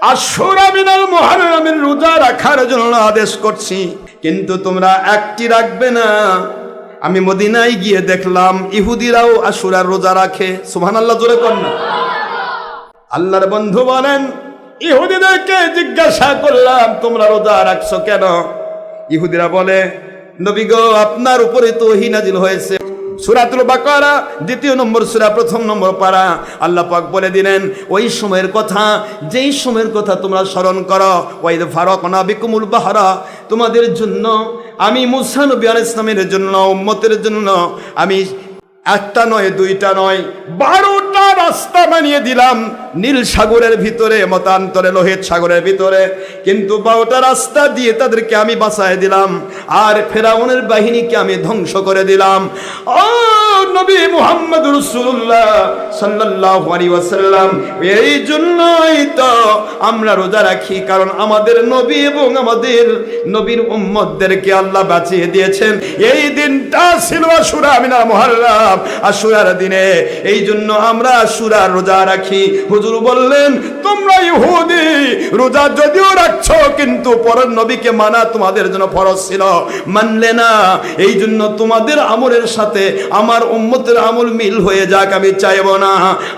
আশুরা মিনাল রোজা রাখার জন্য আদেশ করছি। কিন্তু তোমরা একটি রাখবে না। আমি মদিনায় গিয়ে দেখলাম ইহুদিরাও আশুরার রোজা রাখে। সুবহানাল্লাহ, জোরে কর না। আল্লাহর বন্ধু বলেন, ইহুদিদেরকে জিজ্ঞাসা করলাম, তোমরা রোজা রাখছো কেন? ইহুদিরা বলে, নবী গো, আপনার উপরে তো হিনাজিল হয়েছে। সুরাতুল বাকারা, দ্বিতীয় নম্বর সুরা, প্রথম নম্বর পারা। আল্লাহ পাক বলে দিলেন, ওই সময়ের কথা, যেই সময়ের কথা তোমরা স্মরণ করো ওই ফারক না বিকুমুল বাহারা। তোমাদের জন্য, আমি মুসানবী আল ইসলামের জন্য, উম্মতের জন্য, আমি একটা নয়, দুইটা নয়, বারোটা রাস্তা বানিয়ে দিলাম। নীল সাগরের ভিতরে, মতান্তরে লোহিত সাগরের ভিতরে। কিন্তু বারোটা রাস্তা দিয়ে তাদেরকে আমি বাঁচায় দিলাম আর ফেরাউনের বাহিনীকে আমি ধ্বংস করে দিলাম। ও নবী মুহাম্মদ রসুল্লাহ ওয়াসাল্লাম, এই জন্যই তো আমরা রোজা রাখি, কারণ আমাদের নবী এবং আমাদের নবীর উম্মতদেরকে আল্লাহ বাঁচিয়ে দিয়েছেন। এই দিনটা ছিল আশুরা মিনাল মুহাররম। আশুরার দিনে এই জন্য আমরা আশুরার রোজা রাখি। হুজুর বললেন, তোমরা ইহুদি, রোজা যদিও রাখছো, কিন্তু পরের নবীকে মানা তোমাদের জন্য ফরজ ছিল। মানলে না এই জন্য তোমাদের আমলের সাথে আমার উম্মতের আমল মিল হয়ে যাক, আমি চাইব না।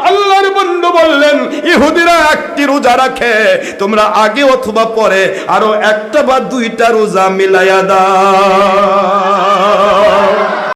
আল্লাহর বন্ধু বললেন, ইহুদিরা একটি রোজা রাখে, তোমরা আগে অথবা পরে আরও একটা বা দুইটা রোজা মিলাইয়া দাও।